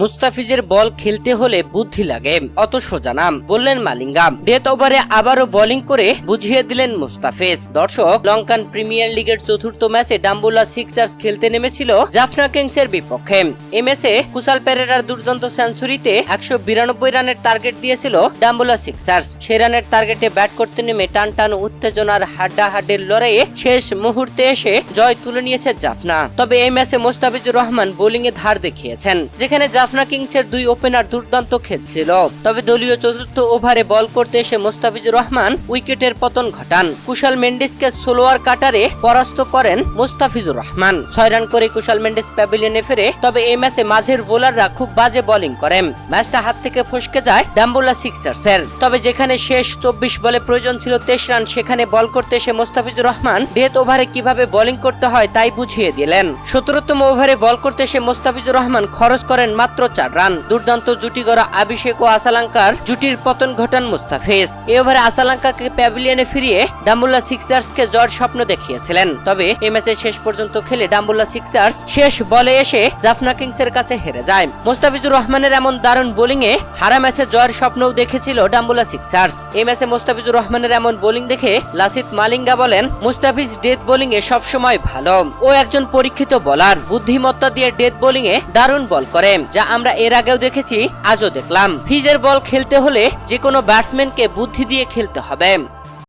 মুস্তাফিজের বল খেলতে হলে বুদ্ধি লাগে অত সোজা নাম বললেন মালিঙ্গাম। ডেথ ওভারে আবারও বোলিং করে বুঝিয়ে দিলেন মুস্তাফিজ। দর্শক, লঙ্কান প্রিমিয়ার লিগের চতুর্থ ম্যাচে ডাম্বুলা সিক্সার্স খেলতে নেমেছিল জাফনা কিংস এর বিপক্ষে। এই ম্যাচে কুসাল পেরেরার দুর্দান্ত সেঞ্চুরিতে একশো বিরানব্বই রানের টার্গেট দিয়েছিল ডাম্বুলা সিক্সার্স। সেই রানের টার্গেটে ব্যাট করতে নেমে টান টান উত্তেজনার হাড্ডাহাড্ডির লড়াইয়ে শেষ মুহূর্তে এসে জয় তুলে নিয়েছে জাফনা। তবে এই ম্যাচে মোস্তাফিজুর রহমান বোলিং এ ধার দেখিয়েছেন, যেখানে জাফনা কিংস এর দুই ওপেনার দুর্দান্ত খেলছিল। তবে দলীয় চতুর্থ ওভারে বল করতে এসে মোস্তাফিজুর রহমান উইকেটের পতন ঘটান। কুশাল মেন্ডিসকে সোলোয়ার কাটারে পরাস্ত করেন মোস্তাফিজুর রহমান। ছয় রান করে কুশাল মেন্ডিস প্যাভিলিয়নে ফেরে, তবে এই ম্যাচে মাঝের বোলাররা খুব বাজে বোলিং করেন। ম্যাচটা হাত থেকে ফসকে যায় ডাম্বুলা সিক্সার্স এর তবে যেখানে শেষ চব্বিশ বলে প্রয়োজন ছিল তেইশ রান, সেখানে বল করতে এসে মোস্তাফিজুর রহমান ডেথ ওভারে কীভাবে বোলিং করতে হয় তাই বুঝিয়ে দিলেন। সতেরোতম ওভারে বল করতে এসে মোস্তাফিজুর রহমান খরচ করেন মাত্র চার রান। দুর্দান্ত জুটি গড়া অভিষেক ও আসালাঙ্কার জুটির পতন ঘটান মুস্তাফিজ। এই ওভারে আসালাঙ্কাকে প্যাভিলিয়নে ফিরিয়ে ডাম্বুল্লা সিক্সার্স কে জয়ের স্বপ্ন দেখিয়েছিলেন। তবে এই ম্যাচে শেষ পর্যন্ত খেলে ডাম্বুল্লা সিক্সার্স শেষ বলে এসে জাফনা কিংস এর কাছে হেরে যায়। মোস্তাফিজুর রহমানের এমন দারুণ বোলিং এ হারা ম্যাচে জয়ের স্বপ্নও দেখেছিল ডাম্বুলা সিক্সার্স। এই ম্যাচে মোস্তাফিজুর রহমানের এমন বোলিং দেখে লাসিত মালিঙ্গা বলেন, মুস্তাফিজ ডেথ বোলিং এ সবসময় ভালো। ও একজন পরীক্ষিত বোলার। বুদ্ধিমত্তা দিয়ে ডেথ বোলিং এ দারুণ বল করে। যা আমরা এর আগেও দেখেছি, আজও দেখলাম। ফিজের বল খেলতে হলে যে কোনো ব্যাটসম্যানকে বুদ্ধি দিয়ে খেলতে হবে।